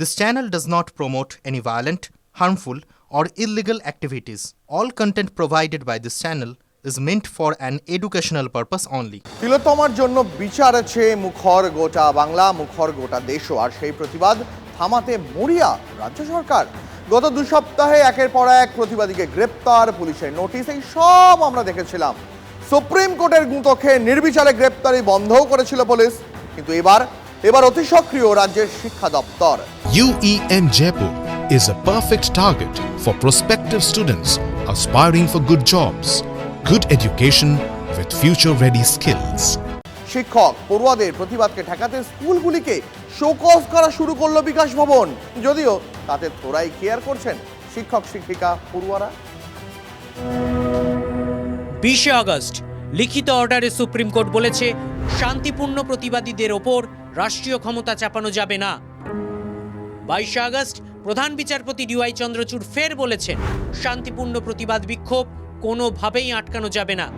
This channel does not promote any violent, harmful, or illegal activities. All content provided by this channel is meant for an educational purpose only. তিলোত্তমার জন্য বিচার আছে মুখর গোটা বাংলা মুখর গোটা দেশও আর সেই প্রতিবাদ থামাতে মরিয়া রাজ্য সরকার গত দু সপ্তাহে একের পর এক প্রতিবাদীকে গ্রেপ্তার পুলিশের নোটিশ এই সব আমরা দেখেছিলাম সুপ্রিম কোর্টের গুঁতো খেয়ে নির্বিচারে গ্রেপ্তারি বন্ধও করেছিল পুলিশ কিন্তু এবার এবার অতি সক্রিয় রাজ্যের শিক্ষা দপ্তর UEM Jaipur is a perfect target for prospective students aspiring for good jobs, good education with future ready skills. শিক্ষক পড়ুয়াদের প্রতিবাদকে ঠেকাতে স্কুলগুলিকে শোকজ করা শুরু করল বিকাশ ভবন যদিও তাতে তোরাই কেয়ার করছেন শিক্ষক শিক্ষিকা পড়ুয়ারা বিশে আগস্ট লিখিত অর্ডারে সুপ্রিম কোর্ট বলেছে, শান্তিপূর্ণ প্রতিবাদীদের ওপর রাষ্ট্রীয় ক্ষমতা চাপানো যাবে না। বাইশে আগস্ট, প্রধান বিচারপতি ডিওয়াই চন্দ্রচূড় ফের বলেছেন, শান্তিপূর্ণ প্রতিবাদ বিক্ষোভ কোনোভাবেই আটকানো যাবে না।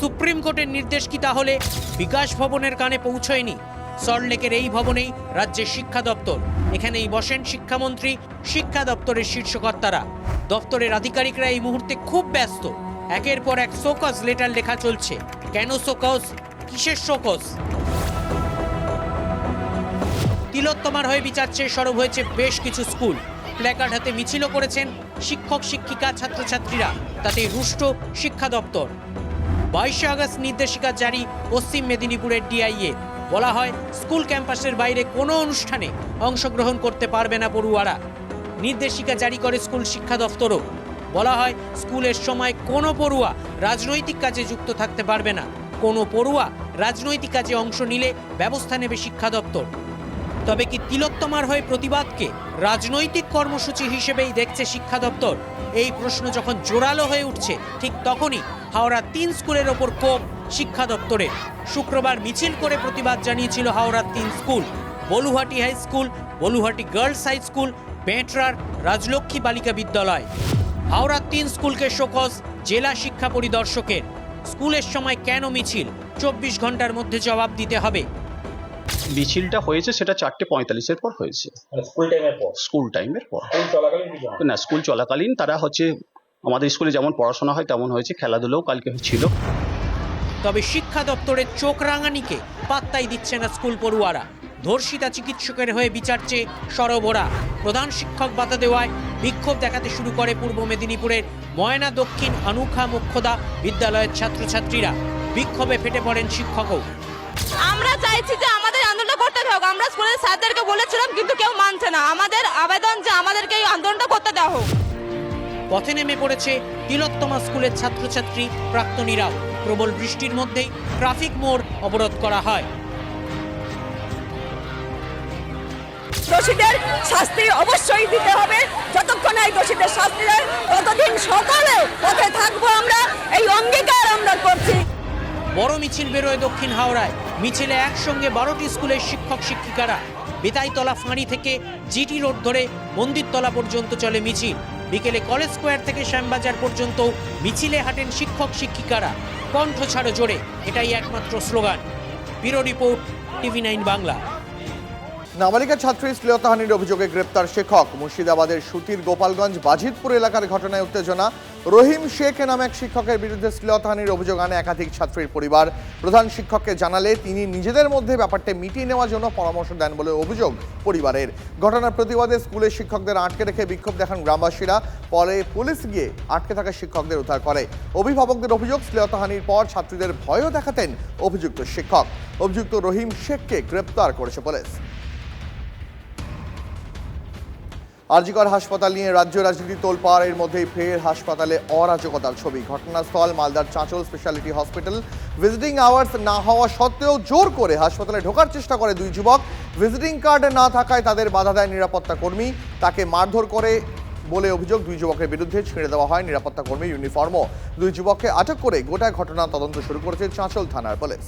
সুপ্রিম কোর্টের নির্দেশ কি তাহলে? বিকাশ ভবনের কানে পৌঁছয়নি। সল্টলেকের এই ভবনেই রাজ্যের শিক্ষা দপ্তর। এখানেই বসেন শিক্ষামন্ত্রী, শিক্ষা দপ্তরের শীর্ষকর্তারা। দপ্তরের আধিকারিকরা এই মুহূর্তে খুব ব্যস্ত। একের পর এক শোকজ লেটার লেখা চলছে। কেন শোকজ? কিসের শোকজ? তিলোত্তমার হয়ে বিচার চেয়ে সরব হয়েছে বেশ কিছু স্কুল। প্ল্যাকার্ড হাতে মিছিলও করেছেন শিক্ষক, শিক্ষিকা, ছাত্রছাত্রীরা। তাতে রুষ্ট শিক্ষা দপ্তর। বাইশে আগস্ট নির্দেশিকা জারি পশ্চিম মেদিনীপুরের ডিআইএ। বলা হয়, স্কুল ক্যাম্পাসের বাইরে কোনো অনুষ্ঠানে অংশগ্রহণ করতে পারবে না পড়ুয়ারা। নির্দেশিকা জারি করে স্কুল শিক্ষা দপ্তরও। বলা হয় স্কুলের সময় কোনো পড়ুয়া রাজনৈতিক কাজে যুক্ত থাকতে পারবে না। কোনো পড়ুয়া রাজনৈতিক কাজে অংশ নিলে ব্যবস্থা নেবে শিক্ষা দপ্তর। তবে কি তিলোত্তমার হয়ে প্রতিবাদকে রাজনৈতিক কর্মসূচি হিসেবেই দেখছে শিক্ষা দপ্তর? এই প্রশ্ন যখন জোরালো হয়ে উঠছে, ঠিক তখনই হাওড়া তিন স্কুলের ওপর কোপ শিক্ষা দপ্তরে শুক্রবার মিছিল করে প্রতিবাদ জানিয়েছিল হাওড়ার তিন school. Baluhati high school, Baluhati girls high school, বেঁটরার Rajlakshmi Balika Vidyalaya. হাওড়ার তিন স্কুলকে শোকজ জেলা শিক্ষা পরিদর্শকের। স্কুলের সময় কেন মিছিল? চব্বিশ ঘণ্টার মধ্যে জবাব দিতে হবে। মিছিলটা হয়েছে সেটা চারটে পঁয়তাল্লিশের পর হয়েছে। মানে স্কুল টাইমের পর? স্কুল টাইমের পর। স্কুল চলাকালীন কিছু না। না স্কুল চলাকালীন তারা হচ্ছে আমাদের স্কুলে যেমন পড়াশোনা হয় তেমন হয়েছে খেলাধুলাও কালকে ছিল তবে শিক্ষা দপ্তরের চোখ রাঙানিকে পাত্তাই দিচ্ছে না স্কুল পড়ুয়ারা। ধর্ষিতা চিকিৎসকের হয়ে বিচার চেয়ে সরবরা প্রধান শিক্ষক বাধা দেওয়ায় বিক্ষোভ দেখাতে শুরু করে পূর্ব মেদিনীপুরের ময়না দক্ষিণ আনুখা মুখ্যদা বিদ্যালয়ের ছাত্রছাত্রীরা। বিক্ষোভে ফেটে পড়েন শিক্ষকও। আমরা চাইছি যে আমাদের আন্দোলনটা করতে হোক আমরা স্কুলের স্যারদেরকে বলেছিলাম কিন্তু কেউ মানছে না। আমাদের আবেদন যে আমাদেরকে এই আন্দোলনটা করতে দেওয়া হোক। পথে নেমে পড়েছে তিলোত্তমা স্কুলের ছাত্রছাত্রী প্রাক্তনীরাও। প্রবল বৃষ্টির মধ্যেই ট্রাফিক মোড় অবরোধ করা হয়। দোষীদের শাস্তি অবশ্যই দিতে হবে। যতক্ষণ এই দোষীদের শাস্তি দেয়, ততদিন সকালে পথে থাকব আমরা। এই অঙ্গীকার আমরা করছি। বড় মিছিল বেরোয় দক্ষিণ হাওড়ায়। মিছিলে একসঙ্গে বারোটি স্কুলের শিক্ষক, শিক্ষিকারা। বেতাইতলা ফাঁড়ি থেকে জিটি রোড ধরে মন্দিরতলা পর্যন্ত চলে মিছিল। বিকেলে কলেজ স্কোয়ার থেকে শ্যামবাজার পর্যন্ত মিছিলে হাঁটেন শিক্ষক, শিক্ষিকারা। কণ্ঠ ছাড়ো জোরে, এটাই একমাত্র slogan. Bureau report, TV nine Bangla. নাবালিকা ছাত্রী শ্লীলতাহানির অভিযোগে গ্রেপ্তার শিক্ষক। মুর্শিদাবাদের সুতির গোপালগঞ্জ বাজিতপুর এলাকার ঘটনায় উত্তেজনা। রহিম শেখ নামে এক শিক্ষকের বিরুদ্ধে শ্লীলতাহানির অভিযোগ আনে একাধিক ছাত্রীর পরিবার। প্রধান শিক্ষককে জানালে তিনি নিজেদের মধ্যে ব্যাপারটা মিটিয়ে নেওয়ার জন্য পরামর্শ দেন বলে অভিযোগ পরিবারের। ঘটনার প্রতিবাদে স্কুলের শিক্ষকদের আটকে রেখে বিক্ষোভ দেখান গ্রামবাসীরা। পরে পুলিশ গিয়ে আটকে থাকা শিক্ষকদের উদ্ধার করে। অভিভাবকদের অভিযোগ শ্লীলতাহানির পর ছাত্রীদের ভয়ও দেখাতেন অভিযুক্ত শিক্ষক। অভিযুক্ত রহিম শেখকে গ্রেপ্তার করেছে পুলিশ। আরজিকর হাসপাতাল নিয়ে রাজ্য রাজনীতি তোলপাড়। এর মধ্যেই ফের হাসপাতালে অরাজকতার ছবি। ঘটনাস্থল মালদার Chanchal speciality hospital visiting hours না হওয়া সত্ত্বেও জোর করে হাসপাতালে ঢোকার চেষ্টা করে দুই যুবক। ভিজিটিং কার্ড না থাকায় তাদের বাধা দেয় নিরাপত্তা কর্মী। তাকে মারধর করে বলে অভিযোগ দুই যুবকের বিরুদ্ধে ছেড়ে দেওয়া হয় নিরাপত্তা কর্মী ইউনিফর্মও দুই যুবককে আটক করে গোটা ঘটনা তদন্ত শুরু করেছে চাঁচল থানার পুলিশ।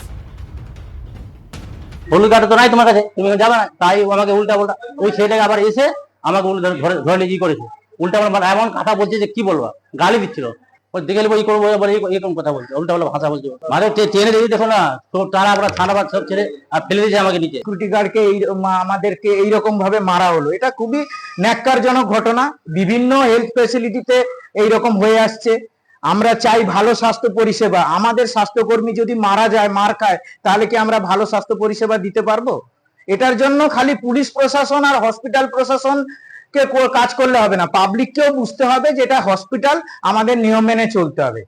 হলুদ কার্ড তো নাই তোমার কাছে? তুমি যাবে না? তাই আমাকে উল্টা উল্টা ওই ছেলেটাকে আবার এসে আমাকে উল্টা ধরে নিয়ে কি করেছে? উল্টা আমার মানে এমন কথা বলছে যে কি বলব? গালি দিচ্ছিল। দেখে নেব এই করব বলে এরকম কথা বলছে? উল্টা পাল্টা ভাষা বলছে মানে টে- টেনে দেখি দেখো না। তো তারা আমরা থানা বা সব ছেড়ে আর ফেলে দিয়েছে আমাকে নিচে। সিকিউরিটি গার্ডকে এই আমাদেরকে এইরকম ভাবে মারা হলো। এটা খুবই ন্যাক্কারজনক ঘটনা। বিভিন্ন হেলথ ফেসিলিটিতে এইরকম হয়ে আসছে। আমরা চাই ভালো স্বাস্থ্য পরিষেবা। আমাদের স্বাস্থ্যকর্মী যদি মারা যায়, মার খায়, তাহলে কি আমরা ভালো স্বাস্থ্য পরিষেবা দিতে পারব? এটার জন্য খালি পুলিশ প্রশাসন আর হসপিটাল প্রশাসন কে কাজ করলে হবে না। পাবলিককেও বুঝতে হবে যে এটা হসপিটাল, আমাদের নিয়ম মেনে চলতে হবে।